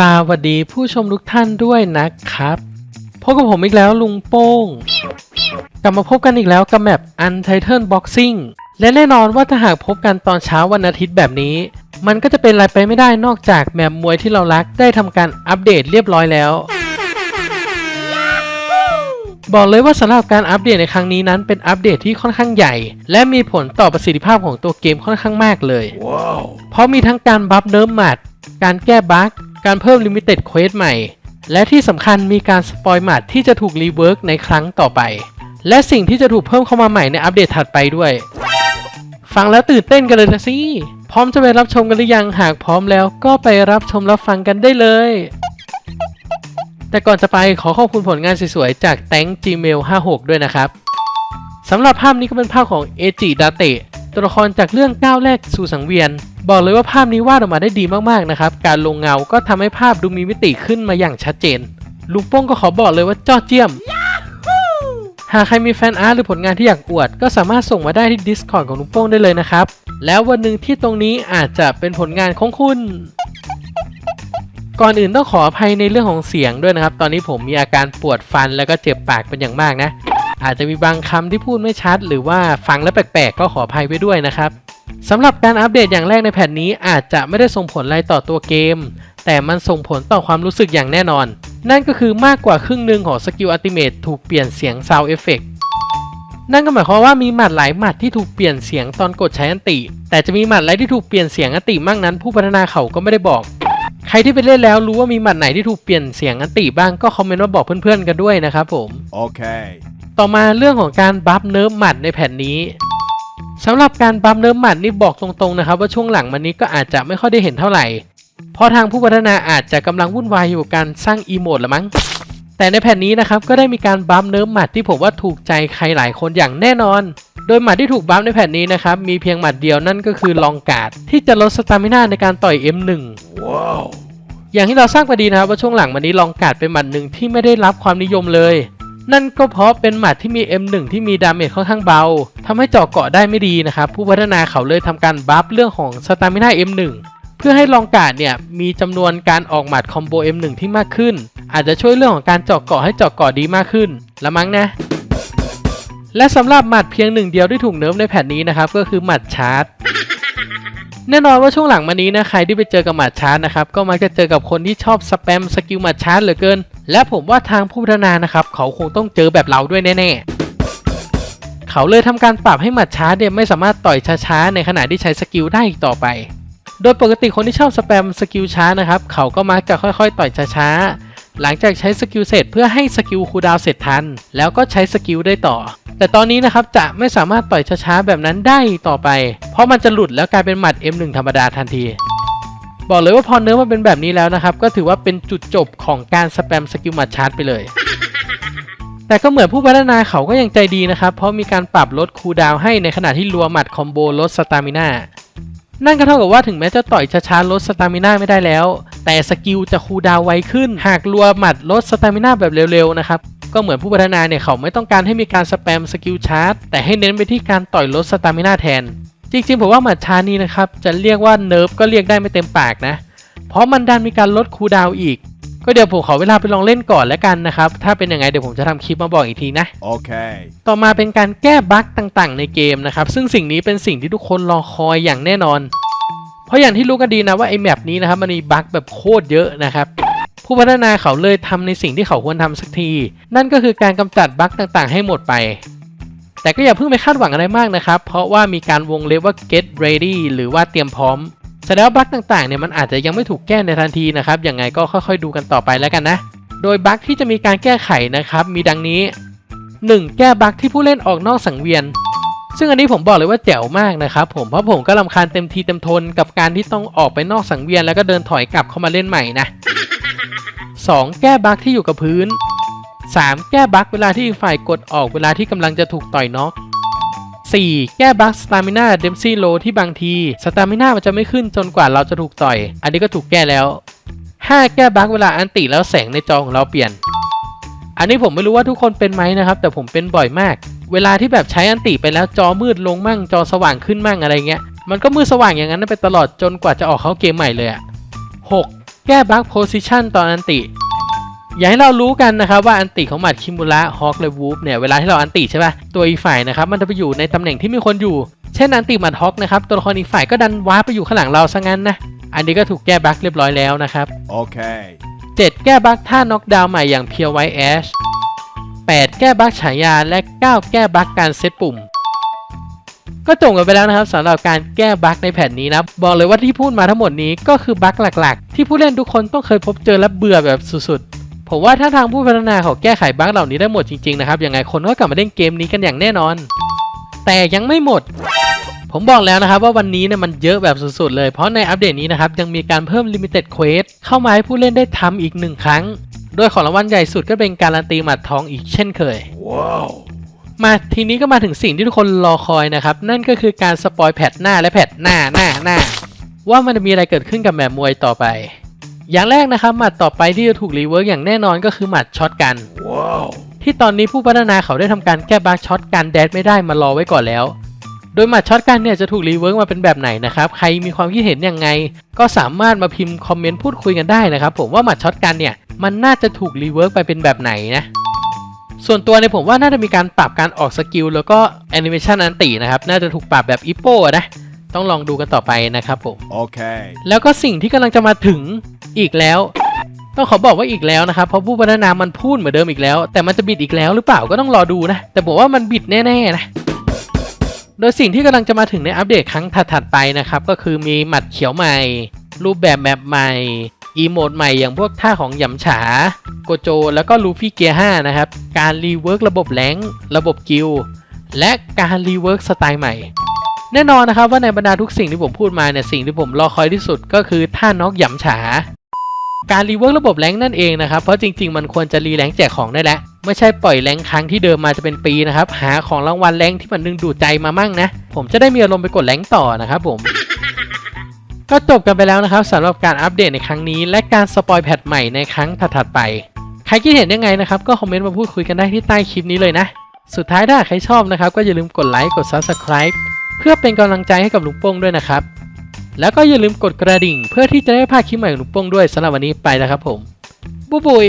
สวัสดีผู้ชมทุกท่านด้วยนะครับ พบกับผมอีกแล้วลุงโป้ง กลับมาพบกันอีกแล้วกับแมป Untitled Boxing และแน่นอนว่าถ้าหากพบกันตอนเช้าวันอาทิตย์แบบนี้ มันก็จะเป็นอะไรไปไม่ได้นอกจากแมปมวยที่เรารักได้ทำการอัปเดตเรียบร้อยแล้ว บอกเลยว่าสำหรับการอัปเดตในครั้งนี้นั้นเป็นอัปเดตที่ค่อนข้างใหญ่ และมีผลต่อประสิทธิภาพของตัวเกมค่อนข้างมากเลยเพราะมีทั้งการบัฟเนิร์ฟหมัดการแก้บั๊ก การเพิ่มลิมิเต็ดเควสใหม่ และที่สำคัญมีการสปอยหมัดที่จะถูกรีเวิร์กในครั้งต่อไป และสิ่งที่จะถูกเพิ่มเข้ามาใหม่ในอัปเดตถัดไปด้วย ฟังแล้วตื่นเต้นกันเลยนะสิพร้อมจะไปรับชมกันหรือยังหากพร้อมแล้วก็ไปรับชมรับฟังกันได้เลย แต่ก่อนจะไปขอขอบคุณผลงานสวยๆ จาก t a n k Gmail 56 ด้วยนะครับสำหรับภาพนี้ก็เป็นภาพของเอจิดาเตะ ตัวละครจากเรื่องก้าวแรกสู่สังเวียน บอกเลยว่าภาพนี้วาดออกมาได้ดีมากๆนะครับ การลงเงาก็ทำให้ภาพดูมีมิติขึ้นมาอย่างชัดเจน ลุงโป้งก็ขอบอกเลยว่าจ้อเจี้ยม หากใครมีแฟนอาร์ตหรือผลงานที่อยากอวด ก็สามารถส่งมาได้ที่ Discord ของลุงโป้งได้เลยนะครับ แล้ววันหนึ่งที่ตรงนี้อาจจะเป็นผลงานของคุณก่อนอื่นต้องขออภัยในเรื่องของเสียงด้วยนะครับ ตอนนี้ผมมีอาการปวดฟันแล้วก็เจ็บปากเป็นอย่างมากนะ อาจจะมีบางคำที่พูดไม่ชัด หรือว่าฟังแล้วแปลกๆ ก็ขออภัยไว้ด้วยนะครับสำหรับการอัปเดตอย่างแรกในแผ่นนี้อาจจะไม่ได้ส่งผลอะไรต่อตัวเกม แต่มันส่งผลต่อความรู้สึกอย่างแน่นอน นั่นก็คือมากกว่าครึ่งหนึ่งของสกิลอัลติเมทถูกเปลี่ยนเสียงซาวเอฟเฟกนั่นก็หมายความว่ามีหมัดหลายหมัดที่ถูกเปลี่ยนเสียงตอนกดใช้อันติ แต่จะมีหมัดอะไรที่ถูกเปลี่ยนเสียงอันติมั่งนั้น ผู้พัฒนาเขาก็ไม่ได้บอกใครที่ไปเล่นแล้วรู้ว่ามีหมัดไหนที่ถูกเปลี่ยนเสียงอันติบ้างก็คอมเมนต์มาบอกเพื่อนๆกันด้วยนะครับผม Okay. ต่อมาเรื่องของการบัฟเนิร์ฟหมัดในแผ่นนี้สำหรับการบัฟเนิร์ฟหมัดนี่บอกตรงๆนะครับ ว่าช่วงหลังมันนี้ก็อาจจะไม่ค่อยได้เห็นเท่าไหร่ เพราะทางผู้พัฒนาอาจจะกำลังวุ่นวายอยู่กับการสร้างอีโมดละมั้ง แต่ในแผ่นนี้นะครับก็ได้มีการบัฟเนิร์ฟหมัดที่ผมว่าถูกใจใครหลายคนอย่างแน่นอน โดยหมัดที่ถูกบัฟในแผ่นนี้นะครับมีเพียงหมัดเดียวนั่นก็คือลองการ์ดที่จะลดสตามินาในการต่อย M1 Whoa. อย่างที่เราสร้างประดีนะครับว่าช่วงหลังมานี้ลองการ์ดเป็นหมัดหนึ่งที่ไม่ได้รับความนิยมเลย นั่นก็เพราะเป็นหมัดที่มี M1 ที่มีดาเมจค่อนข้างเบาทำให้เจาะเกาะได้ไม่ดีนะครับ ผู้พัฒนาเขาเลยทำการบัฟเรื่องของสตามิน่า M1 เพื่อให้ลองกาดเนี่ยมีจำนวนการออกหมัดคอมโบ M1 ที่มากขึ้น อาจจะช่วยเรื่องของการเจาะเกาะให้เจาะเกาะดีมากขึ้นละมั้งนะ และสำหรับหมัดเพียงหนึ่งเดียวที่ถูกเนิร์ฟในแผ่นนี้นะครับก็คือหมัดชาร์จแน่นอนว่าช่วงหลังมานี้นะใครที่ไปเจอกับหมัดชาร์จนะครับก็มักจะเจอกับคนที่ชอบสแปมสกิลหมัดชาร์จเหลือเกิน และผมว่าทางผู้พัฒนานะครับ เขาคงต้องเจอแบบเราด้วยแน่ๆ เขาเลยทำการปรับให้หมัดช้าเนี่ยไม่สามารถต่อยช้าๆ ในขณะที่ใช้สกิลได้อีกต่อไป โดยปกติคนที่ชอบสแปมสกิลช้านะครับ เขาก็มักจะค่อยๆ ต่อยช้าๆ หลังจากใช้สกิลเสร็จเพื่อให้สกิลคูดาวเสร็จทัน แล้วก็ใช้สกิลได้ต่อ แต่ตอนนี้นะครับจะไม่สามารถต่อยช้าๆ แบบนั้นได้อีกต่อไป เพราะมันจะหลุดแล้วกลายเป็นหมัด M1 ธรรมดาทันที บอกเลยว่าพอเนื้อมันเป็นแบบนี้แล้วนะครับ ก็ถือว่าเป็นจุดจบของการสแปมสกิลหมัดชาร์จไปเลย แต่ก็เหมือนผู้พัฒนาเขาก็ยังใจดีนะครับ เพราะมีการปรับลดคูดาวให้ในขณะที่รัวหมัดคอมโบลดสตามิน่านั่นก็เท่ากับว่าถึงแม้จะต่อยช้าๆลดสตามิน่าไม่ได้แล้ว แต่สกิลจะคูดาวไวขึ้น หากรัวหมัดลดสตามิน่าแบบเร็วๆนะครับก็เหมือนผู้พัฒนาเนี่ยเขาไม่ต้องการให้มีการสแปมสกิลชาร์จแต่ให้เน้นไปที่การต่อยลดสตามิน่าแทน จริงๆผมว่าหมัดชาร์จนี้นะครับ จะเรียกว่าเนิร์ฟก็เรียกได้ไม่เต็มปากนะ เพราะมันดันมีการลดคูลดาวน์อีก ก็เดี๋ยวผมขอเวลาไปลองเล่นก่อนแล้วกันนะครับ ถ้าเป็นยังไงเดี๋ยวผมจะทำคลิปมาบอกอีกทีนะ Okay. ต่อมาเป็นการแก้บั๊กต่างๆ ในเกมนะครับ ซึ่งสิ่งนี้เป็นสิ่งที่ทุกคนรอคอยอย่างแน่นอน เพราะอย่างที่รู้กันดีนะว่าไอ้แมปนี้นะครับมันมีบั๊กแบบโคตรเยอะนะครับผู้พัฒนาเขาเลยทำในสิ่งที่เขาควรทำสักที นั่นก็คือการกำจัดบั๊กต่างๆ ให้หมดไป แต่ก็อย่าเพิ่งไปคาดหวังอะไรมากนะครับ เพราะว่ามีการวงเล็บว่า get ready หรือว่าเตรียมพร้อมแสดงว่าบั๊กต่างๆเนี่ยมันอาจจะยังไม่ถูกแก้ในทันทีนะครับยังไงก็ค่อยๆ ดูกันต่อไปแล้วกันนะ โดยบั๊กที่จะมีการแก้ไขนะครับมีดังนี้ 1. แก้บั๊กที่ผู้เล่นออกนอกสังเวียน ซึ่งอันนี้ผมบอกเลยว่าแจ๋วมากนะครับผมเพราะผมก็ลำคาญเต็มทีเต็มทนกับการที่ต้องออกไปนอกสังเวียนแล้วก็เดินถอยกลับเข้ามาเล่นใหม่นะ 2. แก้บั๊กที่อยู่กับพื้น 3. แก้บั๊กเวลาที่อีกฝ่ายกดออกเวลาที่กำลังจะถูกต่อยน็อก 4. แก้บั๊กสตามินาเดมซี่โลที่บางทีสตามินามันจะไม่ขึ้นจนกว่าเราจะถูกต่อย อันนี้ก็ถูกแก้แล้ว 5. แก้บั๊กเวลาอันติแล้วแสงในจอของเราเปลี่ยน อันนี้ผมไม่รู้ว่าทุกคนเป็นไหมนะครับ แต่ผมเป็นบ่อยมาก เวลาที่แบบใช้อันติไปแล้วจอมืดลงมั่งจอสว่างขึ้นมั่งอะไรเงี้ย มันก็มืดสว่างอย่างนั้นไปตลอดจนกว่าจะออกเข้าเกมใหม่เลยอะ 6. แก้บั๊กโพซิชันตอนอันติ อยากให้เรารู้กันนะครับว่าอันติของหมัดคิมูระฮอกและวูฟเนี่ยเวลาที่เราอันติใช่ปะตัวอีกฝ่ายนะครับมันจะไปอยู่ในตำแหน่งที่มีคนอยู่ เช่นอันติหมัดฮอกนะครับตัวละครอีกฝ่ายก็ดันว้าร์ปไปอยู่ข้างหลังเราซะงั้นนะอันนี้ก็ถูกแก้บั๊กเรียบร้อยแล้วนะครับ Okay. 7แก้บั๊กท่าน็อกดาวน์ใหม่อย่างเพียวไวแอช8แก้บั๊กฉายาและ 9 แก้บั๊กการเซตปุ่ม ก็จบกันไปแล้วนะครับสำหรับการแก้บั๊กในแผ่นนี้นะบอกเลยว่าที่พูดมาทั้งหมดนี้ก็คือบั๊กหลัก ๆ ที่ผู้เล่นทุกคนต้องเคยพบเจอและเบื่อแบบสุดๆ ผมว่าถ้าทางผู้พัฒนาเขาแก้ไขบั๊กเหล่านี้ได้หมดจริงๆนะครับยังไงคนก็กลับมาเล่นเกมนี้กันอย่างแน่นอน แต่ยังไม่หมด ผมบอกแล้วนะครับว่าวันนี้เนี่ยมันเยอะแบบสุดๆเลย เพราะในอัปเดตนี้นะครับยังมีการเพิ่ม Limited Quest เข้ามาให้ผู้เล่นได้ทำอีกหนึ่งครั้ง โดยของรางวัลใหญ่สุดก็เป็นการันตีหมัดทองอีกเช่นเคย Whoa. มาทีนี้ก็มาถึงสิ่งที่ทุกคนรอคอยนะครับ นั่นก็คือการสปอยแพทหน้าและแพทหน้าหน้าหน้าว่ามันจะมีอะไรเกิดขึ้นกับแมปมวยต่อไป อย่างแรกนะครับหมัดต่อไปที่จะถูกรีเวิร์กอย่างแน่นอนก็คือหมัดช็อตกัน Whoa. ที่ตอนนี้ผู้พัฒนาเขาได้ทำการแก้บั๊กช็อตกันแดดไม่ได้มารอไว้ก่อนแล้ว โดยหมัดช็อตกันเนี่ยจะถูกรีเวิร์กมาเป็นแบบไหนนะครับ ใครมีความคิดเห็นยังไง ก็สามารถมาพิมพ์คอมเมนต์พูดคุยกันได้นะครับผมว่าหมัดช็อตกันเนี่ยมันน่าจะถูกรีเวิร์กไปเป็นแบบไหนนะส่วนตัวเนี่ยผมว่าน่าจะมีการปรับการออกสกิลแล้วก็แอนิเมชันอันตินะครับ น่าจะถูกปรับแบบอิโป้นะ ต้องลองดูกันต่อไปนะครับผม Okay. แล้วก็สิ่งที่กำลังจะมาถึงอีกแล้ว ต้องขอบอกว่าอีกแล้วนะครับ เพราะผู้พัฒนามันพูดเหมือนเดิมอีกแล้ว แต่มันจะบิดอีกแล้วหรือเปล่าก็ต้องรอดูนะ แต่ผมว่ามันบิดแน่ๆนะโดยสิ่งที่กำลังจะมาถึงในอัปเดตครั้งถัดๆไปนะครับ ก็คือมีหมัดเขียวใหม่ รูปแบบแมปใหม่อีโมดใหม่อย่างพวกท่าของหยำฉา โกโจ แล้วก็ลูฟี่เกียร์5นะครับ การรีเวิร์กระบบแรงค์ระบบกิลด์และการรีเวิร์กสไตล์ใหม่ แน่นอนนะครับว่าในบรรดาทุกสิ่งที่ผมพูดมาเนี่ยสิ่งที่ผมรอคอยที่สุดก็คือท่าน็อกหยำฉา การรีเวิร์กระบบแรงนั่นเองนะครับ เพราะจริง ๆ มันควรจะรีแรงแจกของได้แล้วไม่ใช่ปล่อยแรงครั้งที่เดิมมาจะเป็นปีนะครับ หาของรางวัลแรงที่มันดึงดูดใจมามั่งนะ ผมจะได้มีอารมณ์ไปกดแรงต่อนะครับผมก็จบกันไปแล้วนะครับสำหรับการอัปเดตในครั้งนี้ และการสปอยแพทใหม่ในครั้งถัดๆไป ใครคิดเห็นยังไงนะครับ ก็คอมเมนต์มาพูดคุยกันได้ที่ใต้คลิปนี้เลยนะ สุดท้ายถ้าใครชอบนะครับ ก็อย่าลืมกดไลค์กด Subscribe เพื่อเป็นกำลังใจให้กับลุงโป้งด้วยนะครับ แล้วก็อย่าลืมกดกระดิ่งเพื่อที่จะได้ไม่พลาดคลิปใหม่ของลุงโป้งด้วยสำหรับวันนี้ไปแล้วครับผม บุยบุย